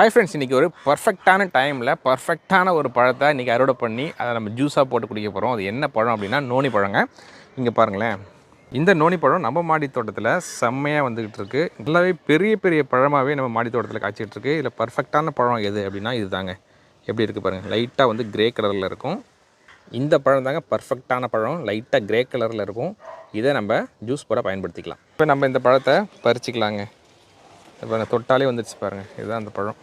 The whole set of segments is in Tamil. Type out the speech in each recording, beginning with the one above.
ஹாய் ஃப்ரெண்ட்ஸ் இன்றைக்கி ஒரு பர்ஃபெக்டான டைமில் பர்ஃபெக்டான ஒரு பழத்தை இன்றைக்கி அறுவடை பண்ணி அதை நம்ம ஜூஸாக போட்டு குடிக்க போகிறோம் அது என்ன பழம் அப்படின்னா நோனி பழங்க. இங்கே பாருங்களேன். இந்த நோனி பழம் நம்ம மாடி தோட்டத்தில் செம்மையாக வந்துக்கிட்டு இருக்கு. நல்லாவே பெரிய பெரிய பழமாகவே நம்ம மாடி தோட்டத்தில் காய்ச்சிட்டு இருக்கு. இதில் பர்ஃபெக்டான பழம் எது அப்படின்னா இது தாங்க எப்படி இருக்குது பாருங்கள் லைட்டாக வந்து கிரே கலரில் இருக்கும். இந்த பழம் தாங்க பர்ஃபெக்டான பழம். லைட்டாக கிரே கலரில் இருக்கும். இதை நம்ம ஜூஸ் போட பயன்படுத்திக்கலாம். இப்போ நம்ம இந்த பழத்தை பறிச்சிக்கலாங்க. இப்போ தொட்டாலே வந்துடுச்சு பாருங்கள் இதுதான் அந்த பழம்.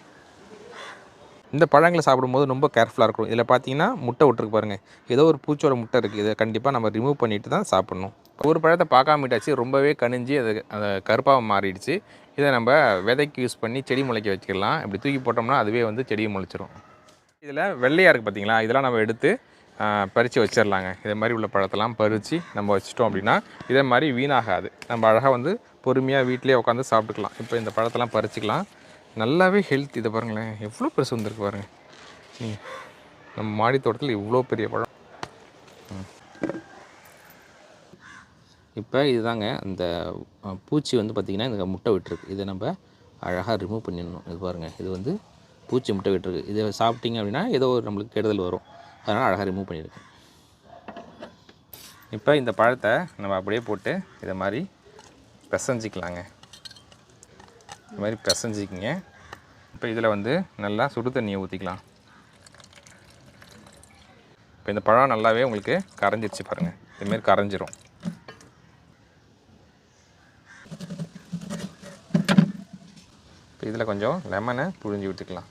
இந்த பழங்களை சாப்பிடும்போது ரொம்ப கேர்ஃபுல்லாக இருக்கணும். இதில் பார்த்தீங்கன்னா முட்டை விட்டுருக்கு பாருங்கள் ஏதோ ஒரு பூச்சோட முட்டை இருக்குது இதை கண்டிப்பாக நம்ம ரிமூவ் பண்ணிட்டு தான் சாப்பிட்ணும். ஒரு பழத்தை பார்க்காம விட்டாச்சு ரொம்பவே கனிஞ்சு அது அது கருப்பாக மாறிடுச்சு. இதை நம்ம விதைக்கு யூஸ் பண்ணி செடி முளைக்க வச்சுக்கலாம். இப்படி தூக்கி போட்டோம்னா அதுவே வந்து செடியை முளைச்சிரும். இதில் வெள்ளையாக இருக்குது பார்த்தீங்களா இதெல்லாம் நம்ம எடுத்து பறித்து வச்சிடலாங்க இதே மாதிரி உள்ள பழத்தெல்லாம் பறித்து நம்ம வச்சிட்டோம் அப்படின்னா இதே மாதிரி வீணாகாது. நம்ம அழகாக வந்து பொறுமையாக வீட்டிலேயே உட்காந்து சாப்பிட்டுக்கலாம். இப்போ இந்த பழத்தெல்லாம் பறிச்சிக்கலாம். நல்லாவே ஹெல்த் இதை பாருங்களேன். எவ்வளோ பெருசு வந்திருக்கு பாருங்கள் ம். நம்ம மாடி தோட்டத்தில் இவ்வளோ பெரிய பழம். ம். இப்போ இதுதாங்க அந்த பூச்சி வந்து பார்த்திங்கன்னா இந்த முட்டை விட்டுருக்கு. இதை நம்ம அழகாக ரிமூவ் பண்ணிடணும். இது பாருங்கள் இது வந்து பூச்சி முட்டை விட்டுருக்கு. இதை சாப்பிட்டீங்க அப்படின்னா ஏதோ ஒரு நம்மளுக்கு கெடுதல் வரும். அதனால் அழகாக ரிமூவ் பண்ணியிருக்கேன் இப்போ இந்த பழத்தை நம்ம அப்படியே போட்டு இதை மாதிரி பிசைஞ்சிக்கலாங்க. இந்த மாதிரி பிசைஞ்சிக்கிங்க. இப்போ இதில் வந்து நல்லா சுடு தண்ணியை ஊற்றிக்கலாம். இப்போ இந்த பழம் நல்லாவே உங்களுக்கு கரைஞ்சிருச்சு பாருங்கள் இதுமாரி கரைஞ்சிரும். இப்போ இதில் கொஞ்சம் லெமனை புழிஞ்சு விட்டுக்கலாம்.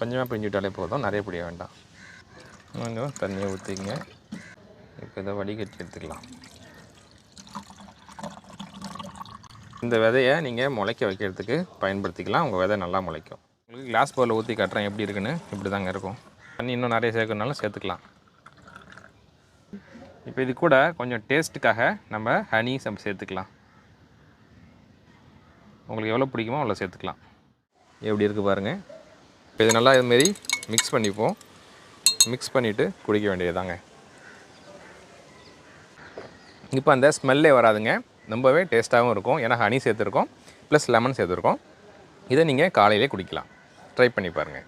கொஞ்சமாக பிழிஞ்சு விட்டாலே போதும். நிறைய பிடிக்க வேண்டாம். கொஞ்சம் தண்ணியை ஊற்றிக்கங்க இப்போ இதை வடிகட்டி எடுத்துக்கலாம். இந்த விதையை நீங்கள் முளைக்க வைக்கிறதுக்கு பயன்படுத்திக்கலாம். உங்கள் விதை நல்லா முளைக்கும். உங்களுக்கு கிளாஸ் பவுலில் ஊற்றி கட்டுறேன். எப்படி இருக்குன்னு இப்படி தாங்க இருக்கும். தண்ணி இன்னும் நிறைய சேர்க்கணுனாலும் சேர்த்துக்கலாம். இப்போ இது கூட கொஞ்சம் டேஸ்ட்டுக்காக நம்ம ஹனி சம் சேர்த்துக்கலாம். உங்களுக்கு எவ்வளோ பிடிக்குமோ அவ்வளோ சேர்த்துக்கலாம். எப்படி இருக்குது பாருங்கள் இப்போ இது நல்லா இதுமாரி மிக்ஸ் பண்ணிப்போம். மிக்ஸ் பண்ணிவிட்டு குடிக்க வேண்டியது தாங்க இப்போ அந்த ஸ்மெல்லே வராதுங்க. ரொம்பவே டேஸ்ட்டாகவும் இருக்கும். ஏன்னா ஹனி சேர்த்துருக்கோம். ப்ளஸ் லெமன் சேர்த்துருக்கோம். இதை நீங்கள் காலையிலே குடிக்கலாம். ட்ரை பண்ணி பாருங்கள்